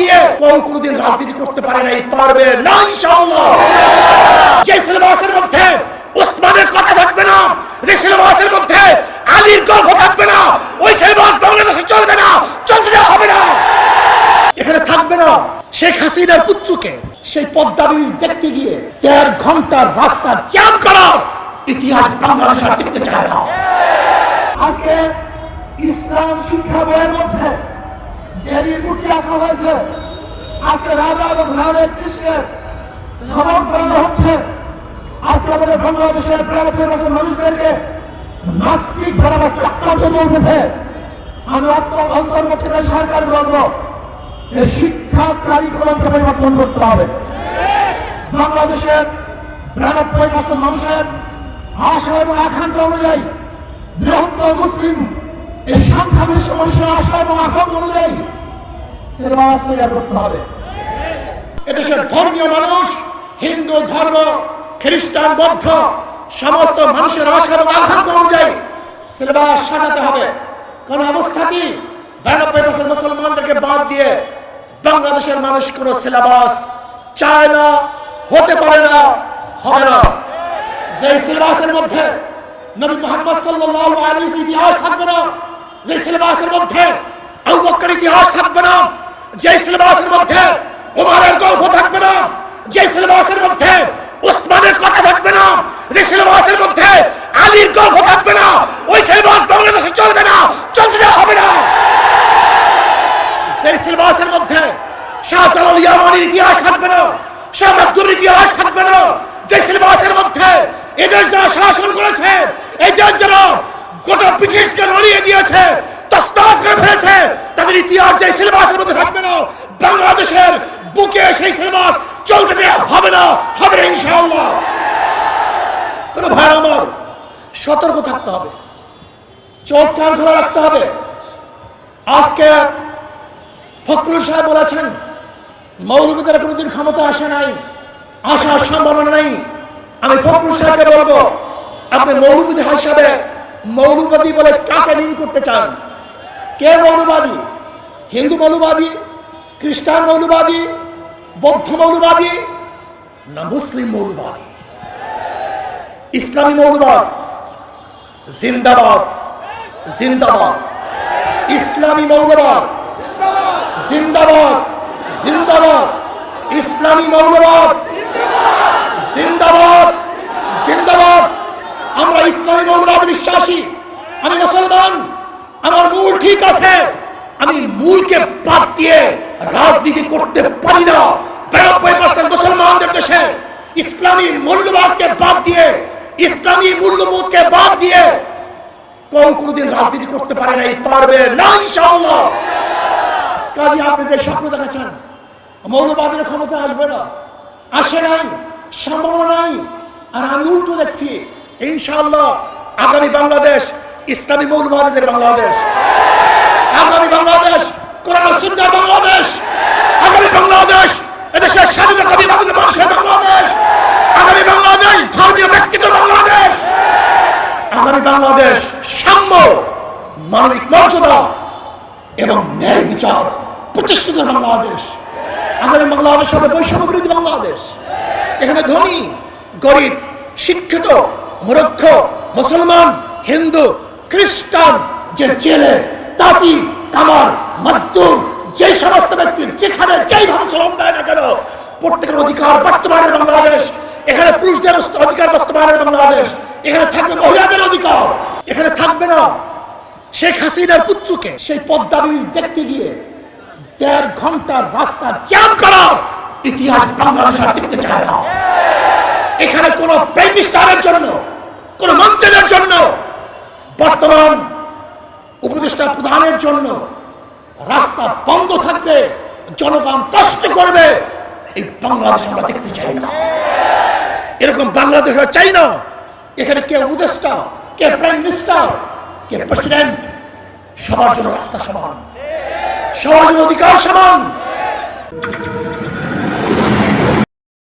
দিয়ে কেউ কোনোদিন রাজনীতি করতে পারে নাই, পারবে না, ইনশাআল্লাহ। যে সিলেবাসের মধ্যে ওসমানের কথা থাকবে না, যে সিলেবাসের মধ্যে আলীর গল্প থাকবে না, ওই সিলেবাস বাংলাদেশে চলবে না, চলতে হবে না। এখানে থাকবে না শেখ হাসিনার পুত্রকে সেই পদ্মা ব্রিজ দেখতে গিয়ে দেড় ঘণ্টার রাস্তা জ্যাম করার ইতিহাস বাংলাদেশ দেখতে চায় না। আজকে ইসলাম শিক্ষা বইয়ের মধ্যে দেবী মূর্তি রাখা হয়েছে। আজকে রাজা এবং রাধে কৃষ্ণের স্মরণ করানো হচ্ছে। আজকে আমাদের বাংলাদেশের প্রায় বছর মানুষদেরকে নাস্তিক বরাবর চক্রান্ত চলতেছে। আমি অন্ত- অন্তর্বর্তীকালীন সরকার বলব, যে শিক্ষা কারিকুলামকে পরিবর্তন করতে হবে। বাংলাদেশের বিরানব্বই পার্সেন্ট মানুষের আশা এবং আকাঙ্ক্ষা অনুযায়ী বৃহত্তর মুসলিম এই সংখ্যাগরিষ্ঠ মানুষের আশা এবং আকাঙ্ক্ষা অনুযায়ী সিলেবাস তৈরি করতে হবে। এদেশের ধর্মীয় মানুষ, হিন্দু, ধর্ম, খ্রিস্টান, বৌদ্ধ, সমস্ত মানুষের আশা এবং আকাঙ্ক্ষা অনুযায়ী সিলেবাস সাজাতে হবে। কোন অবস্থাতেই বিরানব্বই মুসলমানদেরকে বাদ দিয়ে বাংলাদেশের মানুষ কোন সিলেবাস চায় না, হতে পারে না, হবে না। যে সিলেবাসের মধ্যে নবী মোহাম্মদ সাল্লাল্লাহু আলাইহি ইতিহাস থাকবে না যে সিলেবাসের মধ্যে আবু ইতিহাস থাকবে না, যে সিলেবাসের মধ্যে ওমরের গল্প থাকবে না, যে সিলেবাসের মধ্যে উসমানের কথা থাকবে না, যে সিলেবাসের মধ্যে আলীর গল্প থাকবে না, ওই সিলেবাস বাংলাদেশে চলবে না, চলতে হবে না। যে সিলেবাসের মধ্যে শাহজালাল ইয়ামানির ইতিহাস থাকবে না, শাহ মাকদুর ইতিহাস থাকবে না, যে সিলেবাসের মধ্যে এদের যারা শাসন করেছে, এদের যারা গোটা ব্রিটিশকে নড়িয়ে দিয়েছে, তসতাস করে ফেলেছে। তাদের ইতিহাস যে সিলেবাসের মধ্যে থাকবে না, বাংলাদেশের বুকে সেই সিলেবাস চলতে হবে না হবে না ইনশাআল্লাহ। ভাই আমার সতর্ক থাকতে হবে, চোখ কান খোলা রাখতে হবে। আজকে ফখরুল সাহেব বলেছেন মৌলবীদের কোনোদিন ক্ষমতা আসে নাই, আসার সম্ভাবনা নাই। আমি ফখরুল সাহেবকে বলব, আপনি মৌলবাদী হিসাবে মৌলবাদী বলে কাকে মিন করতে চান? কে মৌলবাদী? হিন্দু মৌলবাদী? খ্রিস্টান মৌলবাদী? বৌদ্ধ মৌলবাদী? না মুসলিম মৌলবাদী? ইসলামী মৌলবাদ? জিন্দাবাদ। জিন্দাবাদ। ইসলামী মৌলবাদ? জিন্দাবাদ। জিন্দাবাদ। ইসলামী মৌলবাদ? জিন্দাবাদ আমরা ইসলামী মৌলবাদ বিশ্বাসী আমি মুসলমান আমার মূল ঠিক আছে। আমি মূলকে বাদ দিয়ে রাজনীতি করতে পারি না। বিরানব্বই পার্সেন্ট মুসলমানদের দেশে ইসলামী মূল্যবাদকে বাদ দিয়ে, ইসলামী মূল্যবোধকে বাদ দিয়ে রাজনীতি করতে পারে নাই, পারবে না, ইনশাআল্লাহ। আপনি যে স্বপ্ন মৌলবাদের ক্ষমতা আসবে না। আসে নাই, সম্ভাবনা নাই। আর আমি উল্টো দেখছি, ইনশাআল্লাহ আগামী বাংলাদেশ, ইসলামী মৌলবাদীদের বাংলাদেশ। সুন্দর বাংলাদেশ। আগামী বাংলাদেশ, এদেশের স্বাধীনতাবী বাংলাদেশ মানুষের বাংলাদেশ। আগামী বাংলাদেশ, ধর্মীয় ব্যক্তিত্ব বাংলাদেশ। আগামী বাংলাদেশ, সাম্য, মানবিক মর্যাদা এবং ন্যায় বিচার প্রতিষ্ঠিত বাংলাদেশ। আগামী বাংলাদেশ হবে বৈষম্য বিরোধী বাংলাদেশ। এখানে ধনী, গরিব, শিক্ষিত, মূর্খ, মুসলমান, হিন্দু, খ্রিস্টান, যে জেলে, তাঁতি কামার মজদুর যে সমস্ত ব্যক্তি যেখানে যেইভাবে শ্রম দেয় না কেন, প্রত্যেকের অধিকার বাস্তবায়নের বাংলাদেশ। এখানে পুরুষদের অধিকার বাস্তবায়নের বাংলাদেশ। এখানে থাকবে মহিলাদের অধিকার। এখানে থাকবে না শেখ হাসিনার পুত্রকে সেই পদ্মা ব্রিজ দেখতে গিয়ে দেড় ঘণ্টার রাস্তা জ্যাম করার ইতিহাস বাংলাদেশ দেখতে চায় না। এখানে কোন প্রাইম মিনিস্টারের জন্য, কোন মন্ত্রীদের জন্য বর্তমান উপদেষ্টা প্রধানের জন্য রাস্তা বন্ধ থাকবে জনগণ কষ্ট করবে, এই বাংলাদেশ আমরা দেখতে চাই না। এরকম বাংলাদেশ চাই না। এখানে কে উপদেষ্টা, কে প্রাইম মিনিস্টার কে প্রেসিডেন্ট সবার জন্য রাস্তা সমান। সবার জন্য অধিকার সমান।